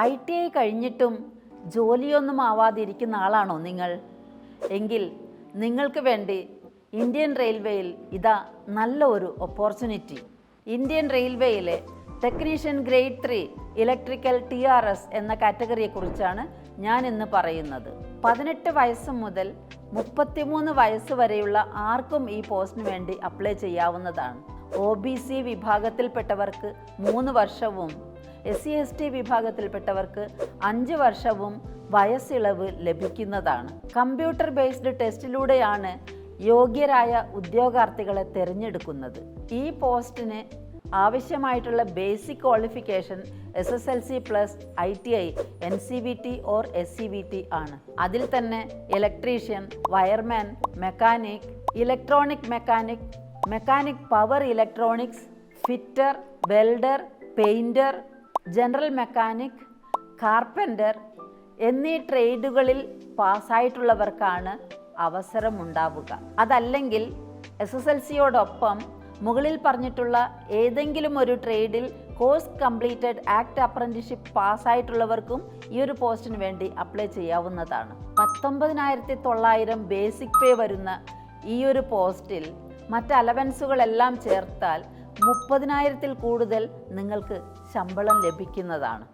I T I കഴിഞ്ഞിട്ടും ജോലിയൊന്നും ആവാതിരിക്കുന്ന ആളാണോ നിങ്ങൾ? എങ്കിൽ നിങ്ങൾക്ക് വേണ്ടി ഇന്ത്യൻ റെയിൽവേയിൽ ഇതാ നല്ല ഒരു opportunity Indian റെയിൽവേയിലെ technician grade three electrical T R S എന്ന കാറ്റഗറിയെക്കുറിച്ചാണ് ഞാൻ ഇന്ന് പറയുന്നത്. പതിനെട്ട് വയസ്സ് മുതൽ മുപ്പത്തിമൂന്ന് വയസ്സ് വരെയുള്ള ആർക്കും ഈ പോസ്റ്റിന് വേണ്ടി അപ്ലൈ ചെയ്യാവുന്നതാണ്. ഒ ബി സി വിഭാഗത്തിൽപ്പെട്ടവർക്ക് മൂന്ന് വർഷവും എസ് സി എസ് ടി വിഭാഗത്തിൽപ്പെട്ടവർക്ക് അഞ്ച് വർഷവും വയസ്സിളവ് ലഭിക്കുന്നതാണ്. കമ്പ്യൂട്ടർ ബേസ്ഡ് ടെസ്റ്റിലൂടെയാണ് യോഗ്യരായ ഉദ്യോഗാർത്ഥികളെ തിരഞ്ഞെടുക്കുന്നത്. ഈ പോസ്റ്റിന് ആവശ്യമായിട്ടുള്ള basic qualification S S L C plus I T I N C V T or S C V T ആണ്. അതിൽ തന്നെ electrician wireman mechanic electronic mechanic mechanic power electronics fitter welder painter general mechanic carpenter എന്നീ ട്രേഡുകളിൽ പാസ്സായിട്ടുള്ളവർക്കാണ് അവസരമുണ്ടാവുക. അതല്ലെങ്കിൽ S S L സിയോടൊപ്പം മുകളിൽ പറഞ്ഞിട്ടുള്ള ഏതെങ്കിലും ഒരു ട്രേഡിൽ കോഴ്സ് കംപ്ലീറ്റഡ് ആക്ട് അപ്രന്റിഷിപ്പ് പാസ്സായിട്ടുള്ളവർക്കും ഈ ഒരു പോസ്റ്റിന് വേണ്ടി അപ്ലൈ ചെയ്യാവുന്നതാണ്. പത്തൊമ്പതിനായിരത്തി തൊള്ളായിരം ബേസിക് പേ വരുന്ന ഈ ഒരു പോസ്റ്റിൽ മറ്റ് അലവൻസുകളെല്ലാം ചേർത്താൽ മുപ്പതിനായിരത്തിൽ കൂടുതൽ നിങ്ങൾക്ക് ശമ്പളം ലഭിക്കുന്നതാണ്.